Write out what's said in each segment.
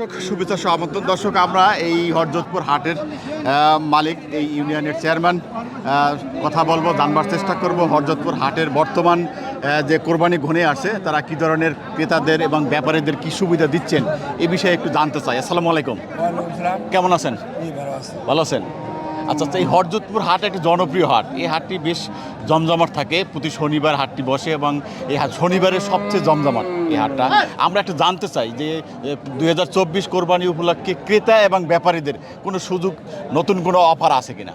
দর্শক শুভেচ্ছা আমন্ত্রণ। দর্শক আমরা এই হরযোধপুর হাটের মালিক এই ইউনিয়নের চেয়ারম্যান কথা বলব জানবার চেষ্টা করব হরযোধপুর হাটের বর্তমান যে কোরবানি ঘনে আসে তারা কি ধরনের ক্রেতাদের এবং ব্যাপারীদের কি সুবিধা দিচ্ছেন এ বিষয়ে একটু জানতে চাই। আসসালামু আলাইকুম। কেমন আছেন? ভালো আছেন? আচ্ছা আচ্ছা এই হরজতপুর হাট একটি জনপ্রিয় হাট। এই হাটটি বেশ জমজমাট থাকে। প্রতি শনিবার হাটটি বসে এবং এই হাট শনিবারের সবচেয়ে জমজমাট এই হাটটা। আমরা একটু জানতে চাই যে দুই হাজার চব্বিশ কোরবানি উপলক্ষে ক্রেতা এবং ব্যাপারীদের কোনো সুযোগ, নতুন কোনো অফার আছে কিনা?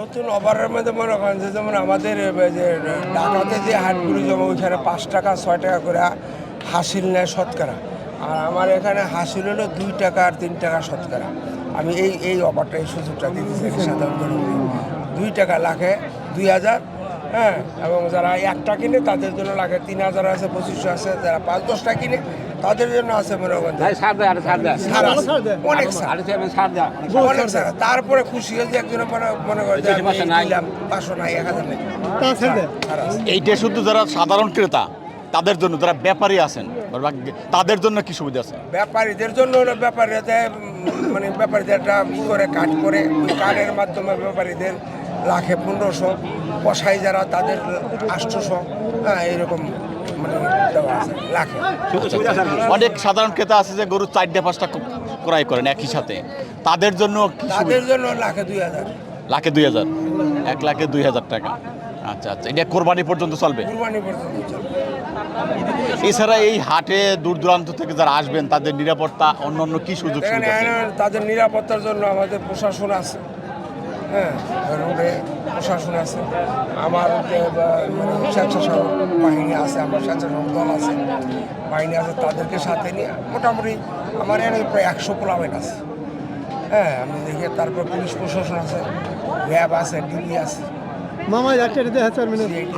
নতুন অফারের মধ্যে মনে করেন যে, যেমন আমাদের যে ঢাকাতে যে হাটগুলি যেমন ওইখানে পাঁচ টাকা, ছয় টাকা করে হাসিল নেয় শতকরা। আর আমার এখানে হাসিল হলো দুই টাকা আর তিন টাকা শতকরা। আমি এই এই অফারটা এই সুযোগটা দিতে চাই সাধারণ জনগণ দুই টাকা লাখে দুই হাজার হ্যাঁ? এবং যারা একটা কিনে তাদের জন্য লাগে তিন হাজার আছে পঁচিশশো আছে যারা পাঁচ দশটা কিনে তাদের জন্য আছে মনে করেন। অনেক অনেক ছাড়। তারপরে খুশি হয়েছে একজনের পরে মনে করে যে বেশি আমি পয়সা নাই। দিলাম পাঁচশো নাই এক হাজার নাই। এইটা শুধু যারা সাধারণ ক্রেতা তাদের জন্য যারা ব্যাপারী আছেন তাদের জন্য কি সুবিধা আছে? ব্যাপারীদের জন্য হলো ব্যাপারীতে মানে ব্যাপারীদের একটা ই করে কাট করে ওই কার্ডের মাধ্যমে ব্যাপারীদের লাখে পনেরোশো কষাই যারা তাদের আটশোশো হ্যাঁ এরকম মানে লাখে। অনেক সাধারণ ক্রেতা আছে যে গরু চারটে পাঁচটা ক্রয় করেন একই সাথে। তাদের জন্য তাদের জন্য লাখে দুই হাজার। লাখে দুই হাজার? এক লাখে দুই হাজার টাকা। আচ্ছা আচ্ছা। এটা কোরবানি পর্যন্ত চলবে? কুরবানি পর্যন্ত চলবে। এছাড়া এই হাটে দূর দূরান্ত থেকে যারা আসবেন তাদের নিরাপত্তা অন্য অন্য কি সুযোগ সুবিধা আছে? তাদের নিরাপত্তার জন্য আমাদের প্রশাসন আছে। হ্যাঁ রোডে প্রশাসন আছে। আমার যে বা, মানে স্বেচ্ছাসেবক বাহিনী আছে আমার স্বেচ্ছাসেবক দল আছে বাহিনী আছে তাদেরকে সাথে নিয়ে মোটামুটি আমার এখানে প্রায় একশো প্লাবেট আছে। হ্যাঁ আমি দেখি তারপর পুলিশ প্রশাসন আছে র্যাব আছে ডিবি আছে। CID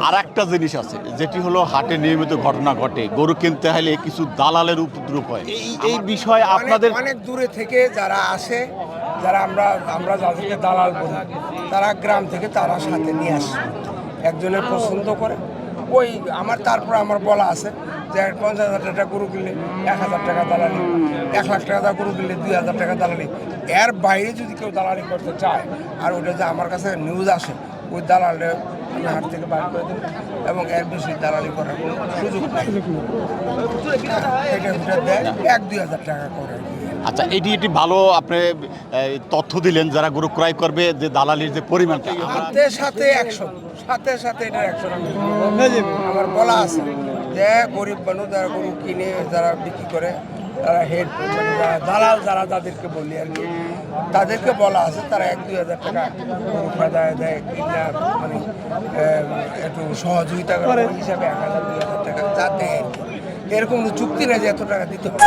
আর একটা জিনিস আছে যেটি হলো হাটে নিয়মিত ঘটনা ঘটে। গরু কিনতে হলে কিছু দালালের উপদ্রব হয়। এই এই বিষয়ে আপনাদের অনেক দূরে থেকে যারা আসে যারা আমরা আমরা যাদেরকে দালাল বলি তারা গ্রাম থেকে তারা সাথে নিয়ে আসে। একজনের পছন্দ করে। ওই আমার তারপর আমার বলা আছে যে পঞ্চাশ হাজার টাকা গরু কিনলে এক হাজার টাকা দালালি এক লাখ টাকা গরু কিনলে দুই হাজার টাকা দালালি। এর বাইরে যদি কেউ দালালি করতে চায় আর ওটা যে আমার কাছে নিউজ আসে ওই দালালে আমি হাট থেকে বার করে দেবো এবং এর বেশি দালালি করার কোনো সুযোগ নেই। এটা ওটা দেয় এক দুই হাজার টাকা করে। আচ্ছা এটি একটি ভালো আপনি তথ্য দিলেন যারা গরু ক্রয় করবে যে দালালির যে পরিমাণটা। সাথে সাথে একশো সাথে সাথে এটা একশো আমার বলা আছে। যে গরিব মানুষ যারা গরু কিনে যারা বিক্রি করে তারা হেড মানে যারা দালাল যারা তাদেরকে বলি আর কি তাদেরকে বলা আছে তারা এক দুই হাজার টাকা গরু ফায়দায় দেয়। কিনা মানে একটু সহযোগিতা করে। হিসাবে এক হাজার দুই হাজার টাকা যাতে এরকম চুক্তি নেই যে এত টাকা দিতে হবে।